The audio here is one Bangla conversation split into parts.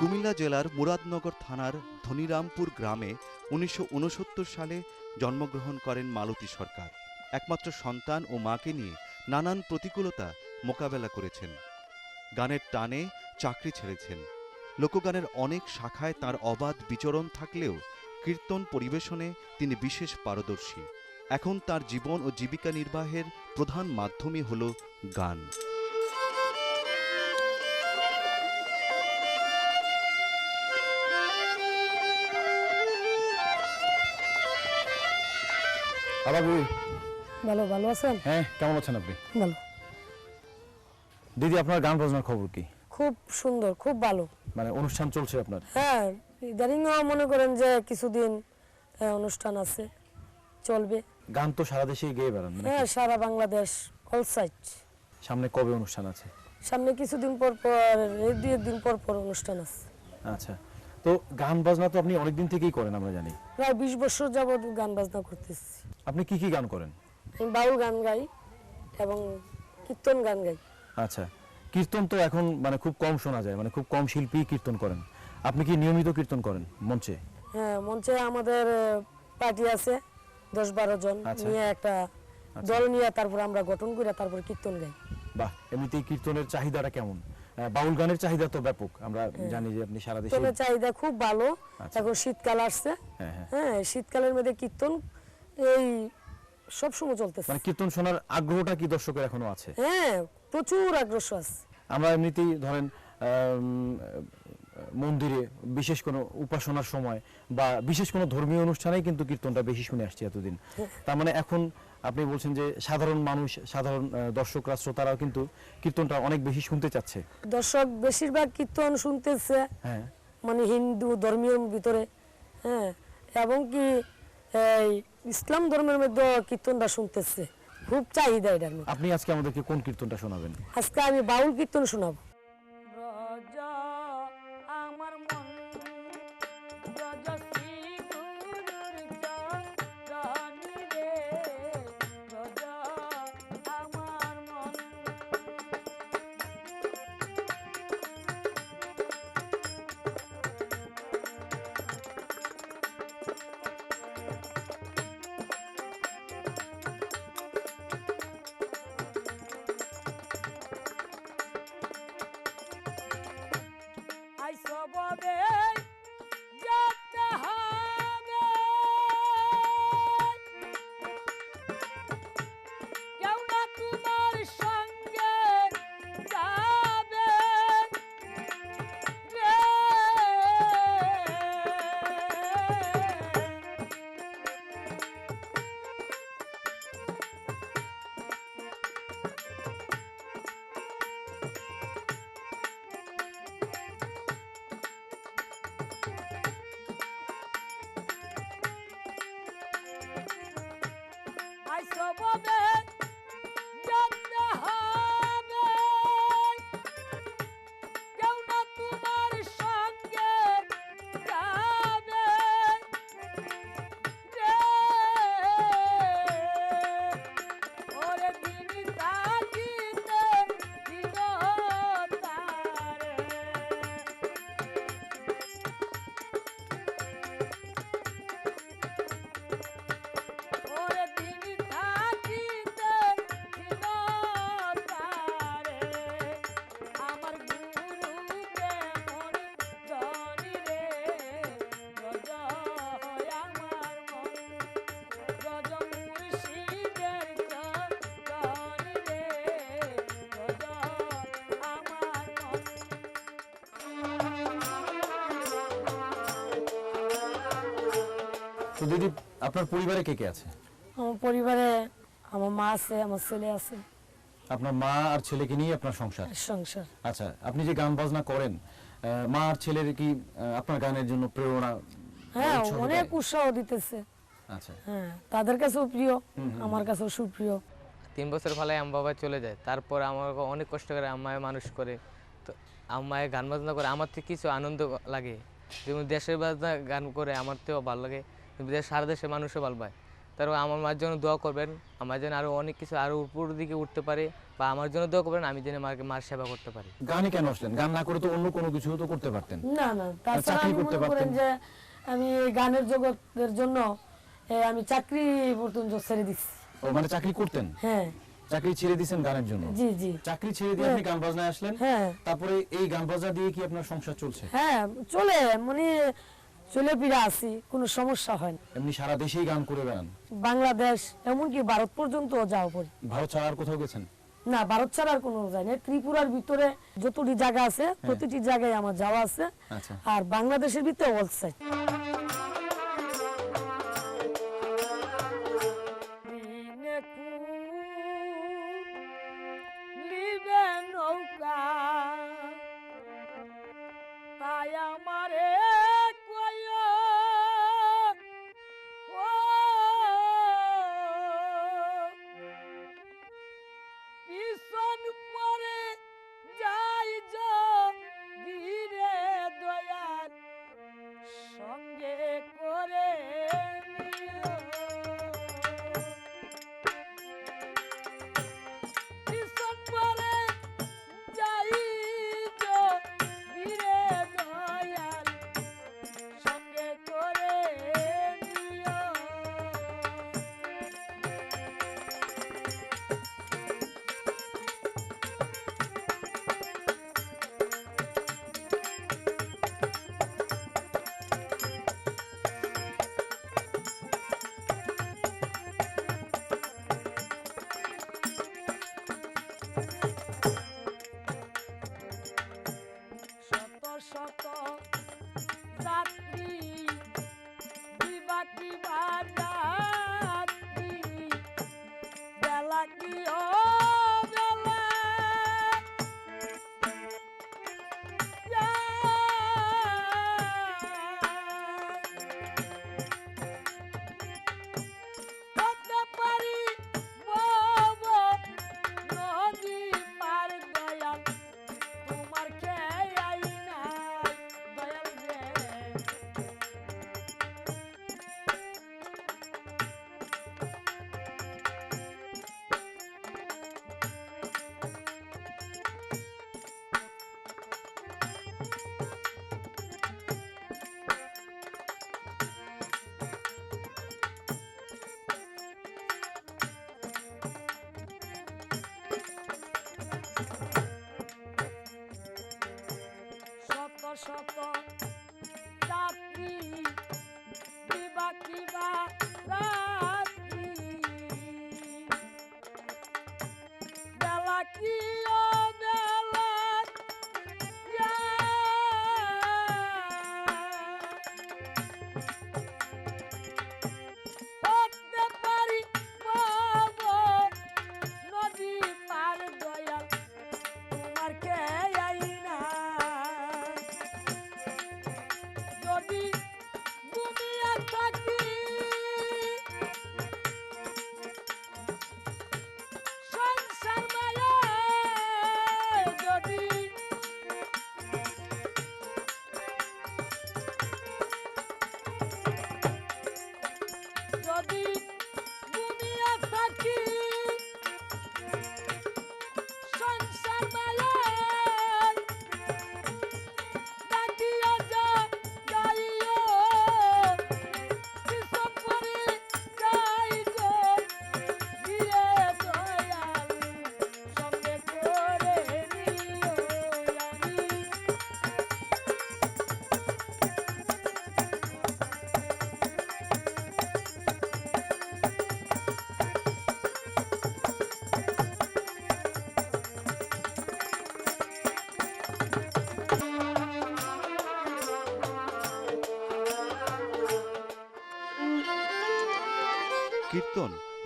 কুমিল্লা জেলার মুরাদনগর থানার ধনিরামপুর গ্রামে উনিশশো উনসত্তর সালে জন্মগ্রহণ করেন মালতী সরকার। একমাত্র সন্তান ও মাকে নিয়ে নানান প্রতিকূলতা মোকাবেলা করেছেন। গানের টানে চাকরি ছেড়েছেন। লোকগানের অনেক শাখায় তার অবাধ বিচরণ থাকলেও কীর্তন পরিবেশনে তিনি বিশেষ পারদর্শী। এখন তার জীবন ও জীবিকা নির্বাহের প্রধান মাধ্যমই হল গান। ভালো ভালো আছেন? হ্যাঁ কেমন আছেন আপনি? ভালো। দিদি আপনার গান বাজনার খবর কি? খুব সুন্দর খুব ভালো। মানে অনুষ্ঠান চলছে আপনার? হ্যাঁ ইদানিং মনে করেন যে কিছুদিন আহ, অনুষ্ঠান আছে চলবে। গান তো সারা দেশেই গেয়ে বেড়ান মানে হ্যাঁ সারা বাংলাদেশ অল সাইড সামনে কবে অনুষ্ঠান আছে? সামনে কিছুদিন পর পর এই দুই দিন পর পর অনুষ্ঠান আছে। আচ্ছা তো গান বাজনা তো আপনি অনেকদিন থেকেই করেন আমরা জানি। প্রায় বিশ বছর যাবৎ গান বাজনা করতেছি। আপনি কি কি গান করেন? বাউল গান গাই এবং কীর্তন গান গাই। আচ্ছা কীর্তন তো এখন মানে খুব কম শোনা যায় মানে খুব কম শিল্পী কীর্তন করেন। আপনি কি নিয়মিত কীর্তন করেন মঞ্চে? হ্যাঁ মঞ্চে আমাদের পার্টি আছে দশ বারো জন আচ্ছা। নিয়ে একটা দল নিয়ে তারপর আমরা গঠন করে তারপর কীর্তন গাই। বাহ এমনিতেই কীর্তনের চাহিদাটা কেমন? বাউল গানের চাহিদা তো ব্যাপক আমরা জানি যে আপনি সারা দেশে চাহিদা খুব ভালো আচ্ছা। এখন শীতকাল আসছে। হ্যাঁ হ্যাঁ। হ্যাঁ শীতকালের মধ্যে কীর্তন এই সব সময় চলতেছে। মানে কীর্তন শোনার আগ্রহটা কি দর্শকের এখনও আছে? হ্যাঁ প্রচুর আগ্রহ আছে। আমরা এমনিতেই ধরেন মন্দিরে বিশেষ কোনো উপাসনার সময় বা বিশেষ কোনো ধর্মীয় অনুষ্ঠানেই কিন্তু কীর্তনটা বেশি শুনে আসছি এতদিন। তার মানে এখন আপনি বলছেন যে সাধারণ মানুষ সাধারণ দর্শকরা শ্রোতারাও কিন্তু কীর্তনটা অনেক বেশি শুনতে চাচ্ছে। দর্শক বেশিরভাগ কীর্তন শুনতেছে হ্যাঁ। মানে হিন্দু ধর্মীয় ভিতরে হ্যাঁ। এবং কি এই ইসলাম ধর্মের মধ্যে কীর্তনটা শুনতেছে। খুব চাহিদা এটার আপনি আজকে আমাদেরকে কোন কীর্তনটা শোনাবেন? আজকে আমি বাউল কীর্তন শোনাবো। তো দিদি আপনার পরিবারে কে কে আছে? আমার পরিবারে আমার মা আছে আমার ছেলে আছে। আপনার মা আর ছেলেকে নিয়ে আপনার সংসার? সংসার। আচ্ছা আপনি যে গান বাজনা করেন মা আর ছেলের কি আপনার গানের জন্য প্রেরণা হ্যাঁ অনেক উৎসাহ দিতেছে। আচ্ছা। হ্যাঁ তাদের কাছেও প্রিয় আমার কাছেও সুপ্রিয়। তিন বছর ফলে আম বাবা চলে যায়। তারপর আমার অনেক কষ্ট করে আম্মায় মানুষ করে। তো আম্মায় গান বাজনা করে আমার থেকে কিছু আনন্দ লাগে। যেমন দেশের বাজনা গান করে আমার তো ভালো লাগে। সারা দেশের মানুষও ভালো পায়। তারপর আমার মার জন্য দোয়া করবেন আমার জন্য আরও অনেক কিছু আরও উপর দিকে উঠতে পারে বা আমার জন্য দোয়া করবেন আমি যেন মাকে মার সেবা করতে পারি। গানে কেন আসলেন? গান না করে তো অন্য কোনো কিছু তো করতে পারতেন। না না তাছাড়া চাকরি আমি করতে মনে করেন পারতেন। যে আমি গানের জগতের জন্য আমি চাকরি পর্যন্ত ছেড়ে দিচ্ছি ও মানে চাকরি করতেন? হ্যাঁ। চাকরি ছেড়ে দিয়েছেন গানের জন্য? জি জি। চাকরি ছেড়ে দিয়ে আপনি গান বাজনায় আসলেন? হ্যাঁ। তারপরে এই গান বাজনা দিয়ে কি আপনার সংসার চলছে? হ্যাঁ চলে। মানে চলে ফিরে আসি কোনো সমস্যা হয় না। এমনি সারা দেশেই গান করে বেড়ান? বাংলাদেশ এমনকি ভারত পর্যন্ত যাওয়া পড়ি। ভারত ছাড়া আর কোথাও গেছেন? না ভারত ছাড়া আর কোনো যায় না। ত্রিপুরার ভিতরে যতটি জায়গা আছে প্রতিটি জায়গায় আমার যাওয়া আছে। আচ্ছা। আর বাংলাদেশের ভিতরে অল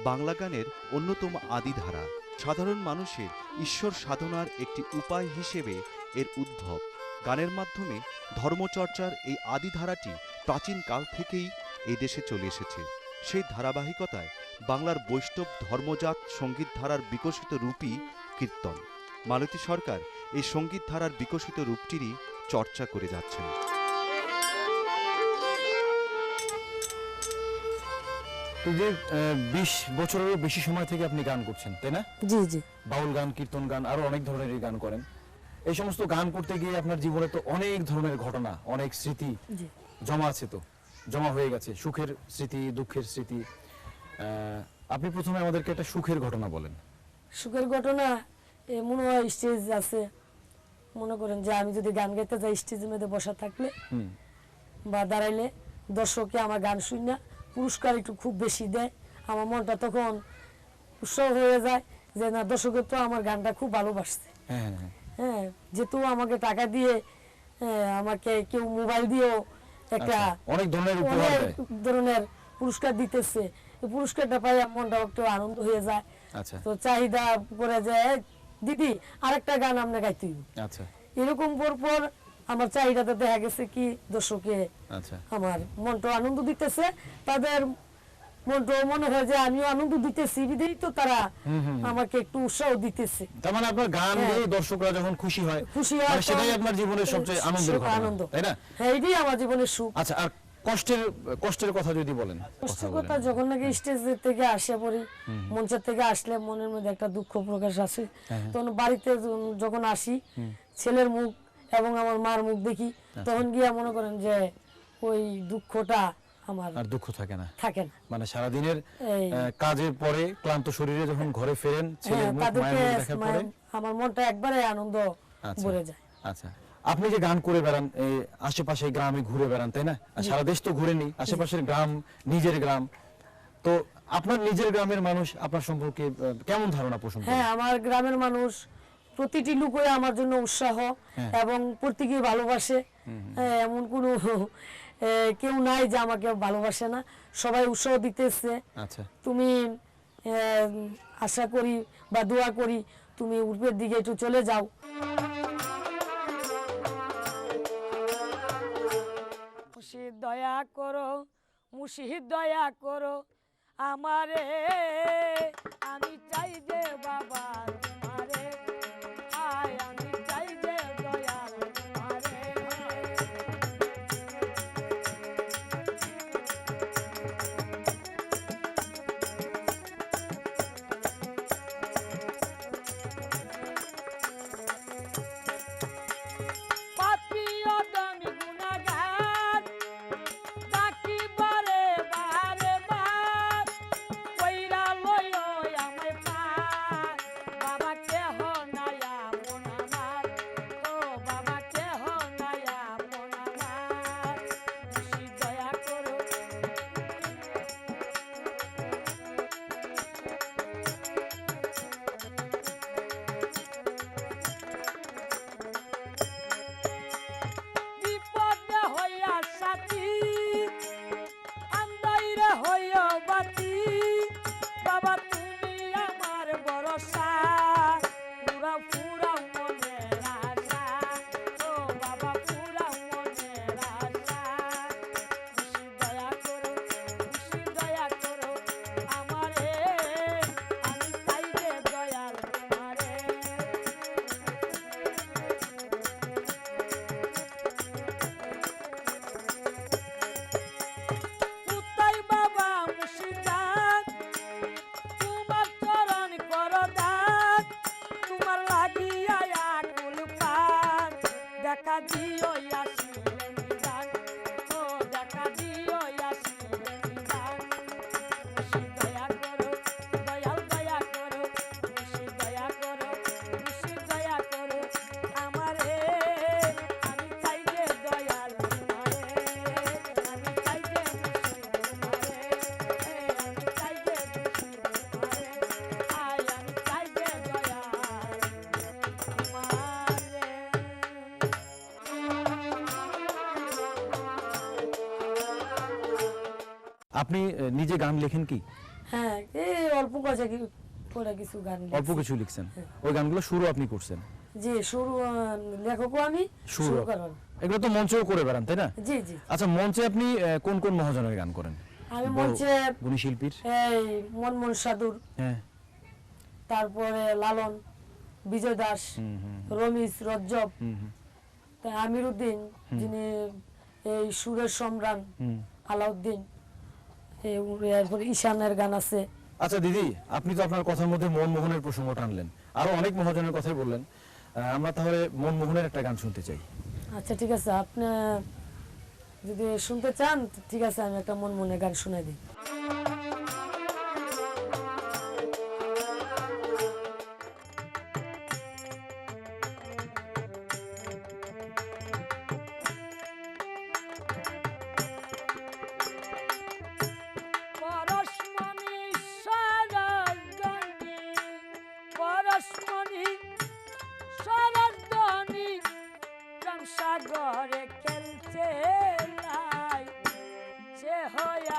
বাংলা গানের অন্যতম আদিধারা সাধারণ মানুষের ঈশ্বর সাধনার একটি উপায় হিসেবে এর উদ্ভব। গানের মাধ্যমে ধর্মচর্চার এই আদিধারাটি প্রাচীন কাল থেকেই এই দেশে চলে এসেছে। সেই ধারাবাহিকতায় বাংলার বৈষ্ণব ধর্মজাত সংগীত ধারার বিকশিত রূপই কীর্তন। মালতী সরকার এই সংগীত ধারার বিকশিত রূপটিরই চর্চা করে যাচ্ছেন। তো যে বিশ বছরেরও বেশি সময় থেকে আপনি গান করছেন তাই না? জি জি। বাউল গান কীর্তন গান আরও অনেক ধরনের গান করেন। এই সমস্ত গান করতে গিয়ে আপনার জীবনে তো অনেক ধরনের ঘটনা অনেক স্মৃতি জমা আছে তো জমা হয়ে গেছে সুখের স্মৃতি দুঃখের স্মৃতি। আপনি প্রথমে আমাদেরকে একটা সুখের ঘটনা বলেন। সুখের ঘটনা এমন হয় স্টেজ আছে। মনে করেন যে আমি যদি গান গাইতে যাই স্টেজের মধ্যে বসা থাকলে হুম। বা দাঁড়াইলে দর্শকে আমার গান শুনি না পুরস্কার একটু খুব বেশি দেয়। আমার মনটা তখন উৎসব হয়ে যায় যে না দর্শকের তো আমার গানটা খুব ভালোবাসছে। হ্যাঁ হ্যাঁ হ্যাঁ। হ্যাঁ যেহেতু আমাকে টাকা দিয়ে আমাকে কেউ মোবাইল দিয়েও একটা আচ্ছা, অনেক ধরনের অনেক ধরনের পুরস্কার দিতেছে। পুরস্কারটা পাই আমার মনটা একটু আনন্দ হয়ে যায়। আচ্ছা। তো চাহিদা করে যায় "এই, দিদি আরেকটা গান আমরা গাইতে আচ্ছা। এরকম পর পর আমার চাহিদাটা দেখা গেছে কি দর্শকে আচ্ছা। আমার মনটা আনন্দ দিতেছে তাদের মনটা মনে হয় যে আমিও আনন্দ দিতেছি বিদেই তো তারা আমাকে একটু উৎসাহ দিতেছে। তার মানে আপনার গান হ্যাঁ। দর্শকরা যখন খুশি হয় খুশি মানে হয় সেটাই আপনার জীবনের সবচেয়ে আনন্দের আনন্দ। তাই না? হ্যাঁ এটাই আমার জীবনের সুখ। আচ্ছা আর কষ্টের কষ্টের কথা যদি বলেন কথা যখন নাকি স্টেজ থেকে আসে পড়ি মঞ্চের থেকে আসলে মনের মধ্যে একটা দুঃখ প্রকাশ আসে। হ্যাঁ, তখন বাড়িতে যখন আসি ছেলের মুখ এবং আমার মার মুখ দেখি আচ্ছা। তখন গিয়া মনে করেন যে ওই দুঃখটা আমার আর দুঃখ থাকে না। থাকে না। মানে সারাদিনের এই আহ, কাজের পরে ক্লান্ত শরীরে যখন ঘরে ফেরেন ছেলের হ্যাঁ, মুখ মায়ের দেখার পরে? আমার মনটা একবারে আনন্দ আচ্ছা। ভরে যায়। আচ্ছা। আপনি যে গান করে বেড়ান আশেপাশে গ্রামে ঘুরে বেড়ান তাই না? সারা দেশ তো ঘুরে ঘুরেনি আশেপাশের গ্রাম নিজের গ্রাম। তো আপনার নিজের গ্রামের মানুষ আপনার সম্পর্কে কেমন ধারণা পোষণ হ্যাঁ আমার গ্রামের মানুষ প্রতিটি লোকই আমার জন্য উৎসাহ হ্যাঁ। এবং প্রত্যেকেই ভালোবাসে। হ্যাঁ, এমন কোনো কেউ নাই যে আমাকে ভালোবাসে না। সবাই উৎসাহ দিতেছে। আচ্ছা। তুমি আশা করি বা দোয়া করি তুমি উপরের দিকে একটু চলে যাও। মুর্শিদ দয়া করো মুর্শিদ দয়া করো আমারে আমি চাই যে বাবা দেখা আপনি নিজে গান লেখেন কি? হ্যাঁ এই অল্প কথা কি করে কিছু গান অল্প কিছু লিখছেন। ওই গানগুলো শুরু আপনি করছেন? জি শুরু লেখকও আমি শুরু। করার। এগুলো তো মঞ্চেও করে বেড়ান তাই না? জি জি। আচ্ছা মঞ্চে আপনি কোন কোন মহাজনের গান করেন? আমি মঞ্চে গুণী শিল্পীর এই মনমোহন সাধুর। হ্যাঁ। তারপরে লালন বিজয় দাস রমিজ রজ্জব হুম হুম, আমির উদ্দিন যিনি এই সুরের সম্রাট আলাউদ্দিন। এরপরে ঈশানের গান আছে। আচ্ছা দিদি আপনি তো আপনার কথার মধ্যে মনমোহনের প্রসঙ্গ টানলেন। আরও অনেক মহাজনের কথাই বললেন। আমরা তাহলে মনমোহনের একটা গান শুনতে চাই। আচ্ছা ঠিক আছে। আপনি যদি শুনতে চান ঠিক আছে আমি একটা মনমোহনের গান শুনে দিই। সে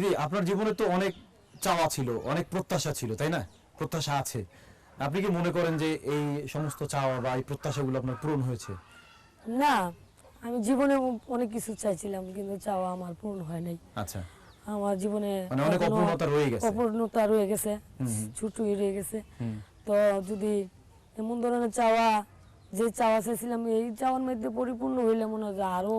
দিদি আপনার জীবনে তো অনেক চাওয়া ছিল অনেক প্রত্যাশা ছিল তাই না? প্রত্যাশা আছে। আপনি কি মনে করেন যে এই সমস্ত চাওয়া বা এই প্রত্যাশাগুলো আপনার পূরণ হয়েছে? না আমি জীবনে অনেক কিছু চাইছিলাম কিন্তু চাওয়া আমার পূর্ণ হয় নাই। আচ্ছা। আমার জীবনে মানে অনেক অপূর্ণতা রয়ে গেছে। অপূর্ণতা রয়ে গেছে। ছুটুই রয়ে গেছে। তো যদি এমন ধরনের চাওয়া যে চাওয়া চাইছিলাম এই চাওয়ার মধ্যে পরিপূর্ণ হইলে মনে হয় আরও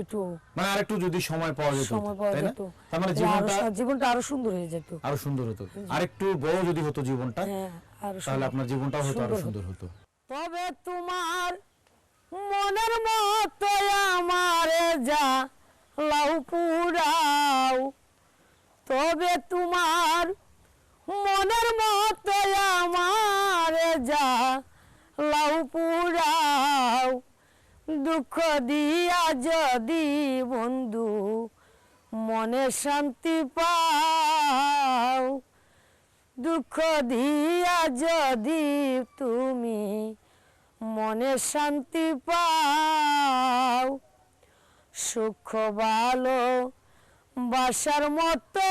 একটু মানে আরেকটু যদি সময় পাওয়া যেত সময় পাওয়া যেত। তার মানে জীবনটা জীবনটা আরও সুন্দর হয়ে যেত। আরও সুন্দর হতো। আরেকটু বড় যদি হতো জীবনটা হ্যাঁ তাহলে আপনার জীবনটাও হয়তো আরও সুন্দর হতো। তবে তোমার মনের মতো আমার যা লাউ পুরাও। তবে তোমার মনের মতো আমার যা লাউ পুরাও। দুঃখ দিয়া যদি বন্ধু, মনে শান্তি পাও। দুঃখ দিয়া যদি তুমি মনে শান্তি পাও, সুখ ভালো বাসার মতো